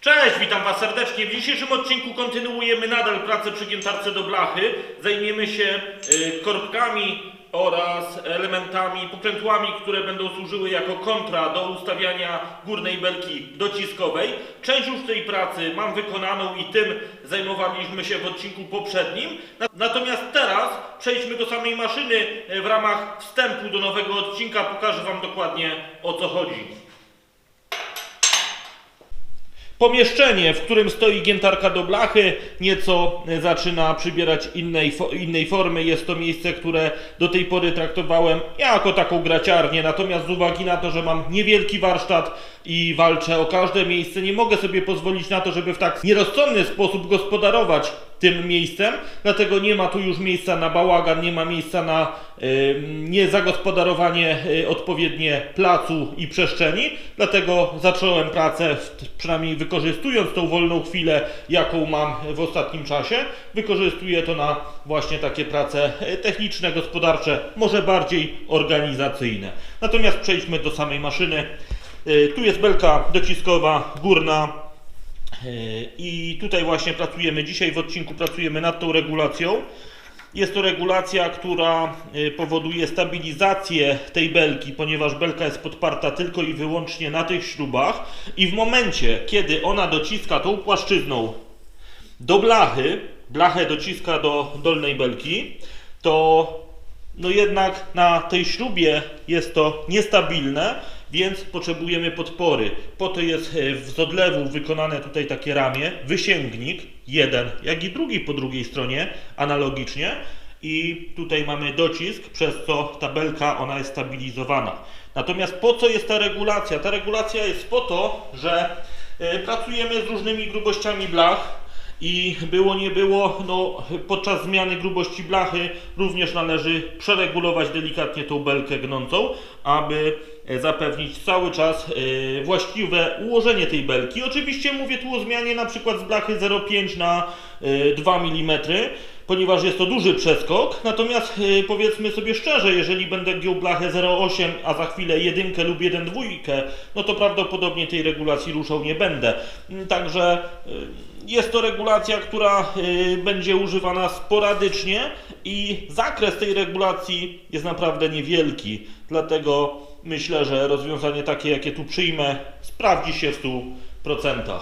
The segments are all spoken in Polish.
Cześć, witam Was serdecznie. W dzisiejszym odcinku kontynuujemy nadal pracę przy giętarce do blachy. Zajmiemy się y, korbkami oraz elementami, pokrętłami, które będą służyły jako kontra do ustawiania górnej belki dociskowej. Część już tej pracy mam wykonaną i tym zajmowaliśmy się w odcinku poprzednim. Na- Natomiast teraz przejdźmy do samej maszyny. Y, W ramach wstępu do nowego odcinka pokażę Wam dokładnie o co chodzi. Pomieszczenie, w którym stoi giętarka do blachy, nieco zaczyna przybierać innej, innej formy. Jest to miejsce, które do tej pory traktowałem jako taką graciarnię. Natomiast z uwagi na to, że mam niewielki warsztat i walczę o każde miejsce, nie mogę sobie pozwolić na to, żeby w tak nierozsądny sposób gospodarować tym miejscem. Dlatego nie ma tu już miejsca na bałagan, nie ma miejsca na y, niezagospodarowanie y, odpowiednie placu i przestrzeni. Dlatego zacząłem pracę, przynajmniej wykorzystując tą wolną chwilę, jaką mam w ostatnim czasie. Wykorzystuję to na właśnie takie prace y, techniczne, gospodarcze, może bardziej organizacyjne. Natomiast przejdźmy do samej maszyny. Y, Tu jest belka dociskowa górna, I tutaj właśnie pracujemy, dzisiaj w odcinku pracujemy nad tą regulacją. Jest to regulacja, która yy, powoduje stabilizację tej belki, ponieważ belka jest podparta tylko i wyłącznie na tych śrubach i w momencie, kiedy ona dociska tą płaszczyzną do blachy, blachę dociska do dolnej belki, to no jednak na tej śrubie jest to niestabilne, więc potrzebujemy podpory. Po to jest e, z odlewu wykonane tutaj takie ramię, wysięgnik, jeden, jak i drugi po drugiej stronie, analogicznie. I tutaj mamy docisk, przez co ta belka ona jest stabilizowana. Natomiast po co jest ta regulacja? Ta regulacja jest po to, że e, pracujemy z różnymi grubościami blach, i było nie było, no podczas zmiany grubości blachy również należy przeregulować delikatnie tą belkę gnącą, aby zapewnić cały czas e, właściwe ułożenie tej belki. Oczywiście mówię tu o zmianie na przykład z blachy 0,5 na e, 2 mm, ponieważ jest to duży przeskok. Natomiast e, powiedzmy sobie szczerze, jeżeli będę giął blachę 0,8, a za chwilę jedynkę lub 1,2, no to prawdopodobnie tej regulacji ruszał nie będę. Mm, Także e, jest to regulacja, która będzie używana sporadycznie i zakres tej regulacji jest naprawdę niewielki. Dlatego myślę, że rozwiązanie takie, jakie tu przyjmę, sprawdzi się w 100%.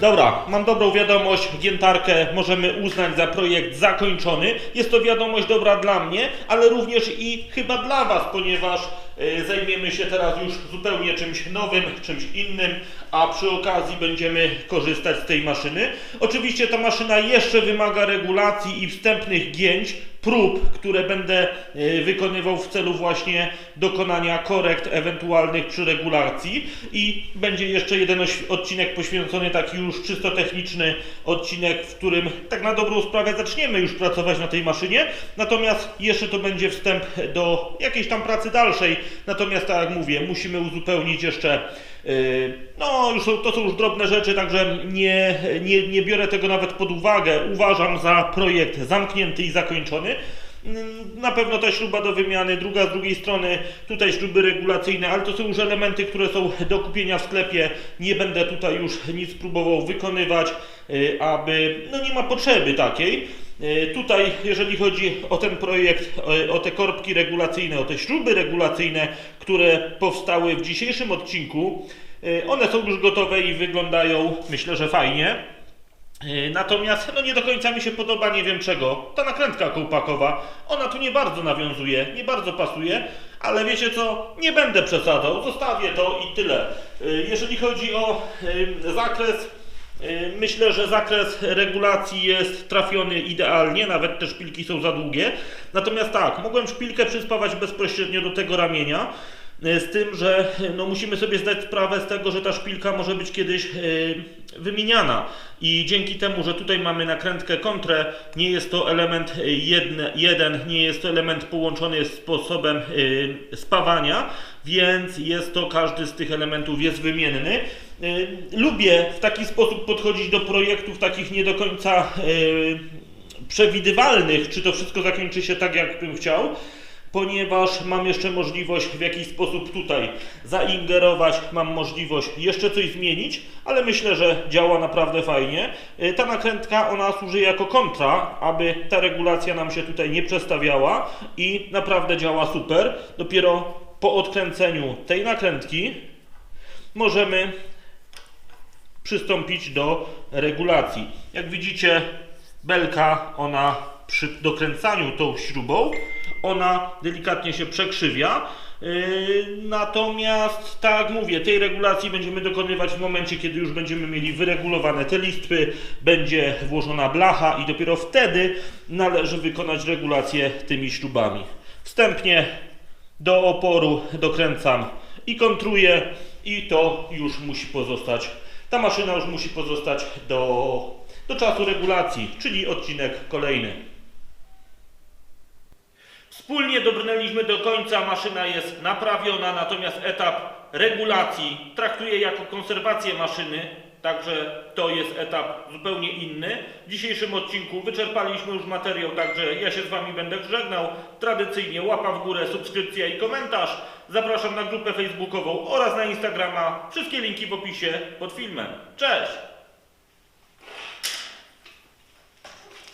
Dobra, mam dobrą wiadomość, Giętarkę możemy uznać za projekt zakończony. Jest to wiadomość dobra dla mnie, ale również i chyba dla Was, ponieważ y, zajmiemy się teraz już zupełnie czymś nowym, czymś innym, a przy okazji będziemy korzystać z tej maszyny. Oczywiście ta maszyna jeszcze wymaga regulacji i wstępnych gięć, prób, które będę y, wykonywał w celu właśnie dokonania korekt ewentualnych przy regulacji. I będzie jeszcze jeden odcinek poświęcony taki już czysto techniczny odcinek, w którym tak na dobrą sprawę zaczniemy już pracować na tej maszynie, natomiast jeszcze to będzie wstęp do jakiejś tam pracy dalszej, natomiast tak jak mówię, musimy uzupełnić jeszcze No, już to są już drobne rzeczy, także nie, nie, nie biorę tego nawet pod uwagę. Uważam za projekt zamknięty i zakończony. Yy, Na pewno ta śruba do wymiany, druga z drugiej strony, tutaj śruby regulacyjne, ale to są już elementy, które są do kupienia w sklepie. Nie będę tutaj już nic próbował wykonywać, yy, aby, no nie ma potrzeby takiej. Yy, Tutaj, jeżeli chodzi o ten projekt, o, o te korbki regulacyjne, o te śruby regulacyjne, które powstały w dzisiejszym odcinku, yy, one są już gotowe i wyglądają, myślę, że fajnie. Natomiast no nie do końca mi się podoba, nie wiem czego. Ta nakrętka kołpakowa, ona tu nie bardzo nawiązuje, nie bardzo pasuje, ale wiecie co, nie będę przesadzał, zostawię to i tyle. Jeżeli chodzi o zakres, myślę, że zakres regulacji jest trafiony idealnie, nawet te szpilki są za długie. Natomiast tak, mogłem szpilkę przyspawać bezpośrednio do tego ramienia. yy, Z tym, że yy, no, musimy sobie zdać sprawę z tego, że ta szpilka może być kiedyś wymieniana. I dzięki temu, że tutaj mamy nakrętkę kontrę, nie jest to element y, jedne, jeden, nie jest to element połączony sposobem y, spawania, więc jest to każdy z tych elementów jest wymienny. Y, lubię w taki sposób podchodzić do projektów takich nie do końca y, przewidywalnych, czy to wszystko zakończy się tak, jak bym chciał ponieważ mam jeszcze możliwość w jakiś sposób tutaj zaingerować, mam możliwość jeszcze coś zmienić, ale myślę, że działa naprawdę fajnie. Y, Ta nakrętka, ona służy jako kontra, aby ta regulacja nam się tutaj nie przestawiała i naprawdę działa super. Dopiero po odkręceniu tej nakrętki możemy przystąpić do regulacji. Jak widzicie, belka, ona przy dokręcaniu tą śrubą, ona delikatnie się przekrzywia. Yy, Natomiast, tak mówię, tej regulacji będziemy dokonywać w momencie, kiedy już będziemy mieli wyregulowane te listwy, będzie włożona blacha i dopiero wtedy należy wykonać regulację tymi śrubami. Wstępnie do oporu dokręcam i kontruję i to już musi pozostać, ta maszyna już musi pozostać do, do czasu regulacji, czyli odcinek kolejny. Wspólnie dobrnęliśmy do końca, maszyna jest naprawiona, natomiast etap regulacji traktuję jako konserwację maszyny, także to jest etap zupełnie inny. W dzisiejszym odcinku wyczerpaliśmy już materiał, także ja się z Wami będę żegnał. Tradycyjnie łapa w górę, subskrypcja i komentarz. Zapraszam na grupę facebookową oraz na Instagrama. Wszystkie linki w opisie pod filmem. Cześć!